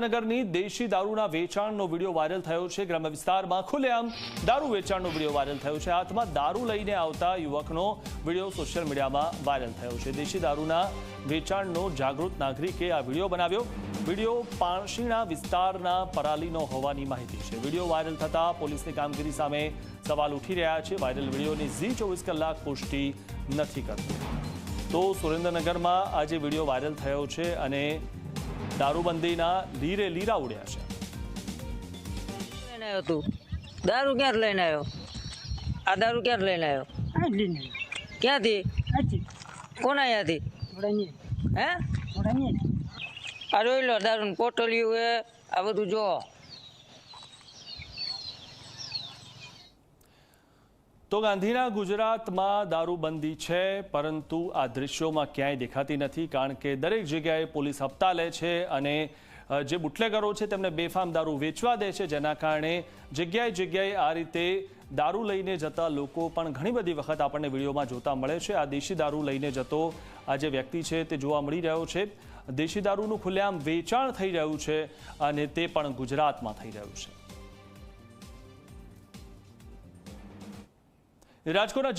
નગરની દેશી દારૂના વેચાણનો વીડિયો વાયરલ થયો છે. ગ્રામ્ય વિસ્તારમાં ખુલ્લેઆમ દારૂ વેચાણનો વીડિયો વાયરલ થયો છે. હાથમાં દારૂ લઈને આવતા યુવકનો વીડિયો સોશિયલ મીડિયામાં વાયરલ થયો છે. દેશી દારૂના વેચાણનો જાગૃત નાગરિકે આ વીડિયો બનાવ્યો. વીડિયો પાણશીણા વિસ્તારના પરાલીનો હોવાની માહિતી છે. વીડિયો વાયરલ થતા પોલીસની કામગીરી સામે સવાલ ઉઠી રહ્યા છે. વાયરલ વિડીયોની ઝી ચોવીસ કલાક પુષ્ટિ નથી કરતી. તો સુરેન્દ્રનગરમાં આજે વીડિયો વાયરલ થયો છે અને દારૂબંધીના લીરે લીરા ઉડ્યા છે. લઈને આવ્યો તું? દારૂ ક્યાં લઈને આવ્યો? આ દારૂ ક્યાં લઈને આવ્યો? ક્યાંથી? કોના કોણ અહીંયાથી હે? આ જોઈ લો દારૂ પોટલિયું એ આ બધું જો. તો ગાંધીના ગુજરાતમાં દારૂબંધી છે, પરંતુ આ દ્રશ્યોમાં ક્યાંય દેખાતી નથી, કારણ કે દરેક જગ્યાએ પોલીસ હપ્તા લે છે અને જે બુટલેગરો છે તેમને બેફામ દારૂ વેચવા દે છે, જેના કારણે જગ્યાએ જગ્યાએ આ રીતે દારૂ લઈને જતા લોકો પણ ઘણી બધી વખત આપણને વિડીયોમાં જોતા મળે છે. આ દેશી દારૂ લઈને જતો આ જે વ્યક્તિ છે તે જોવા મળી રહ્યો છે. દેશી દારૂનું ખુલ્લેઆમ વેચાણ થઈ રહ્યું છે અને તે પણ ગુજરાતમાં થઈ રહ્યું છે. રાજકોટના